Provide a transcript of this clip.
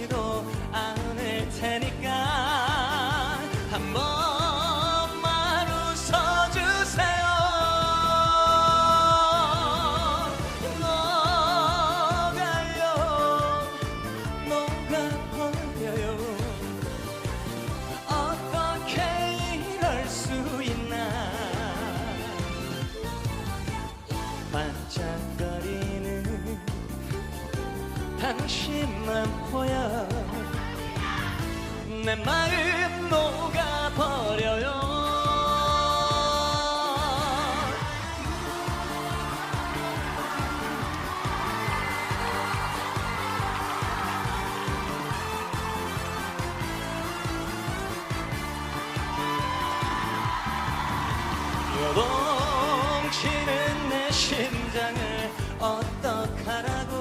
지도 않을 테니까. 한번 당신만 보여. 내 마음 녹아버려요. 요동치는 내 심장을 어떡하라고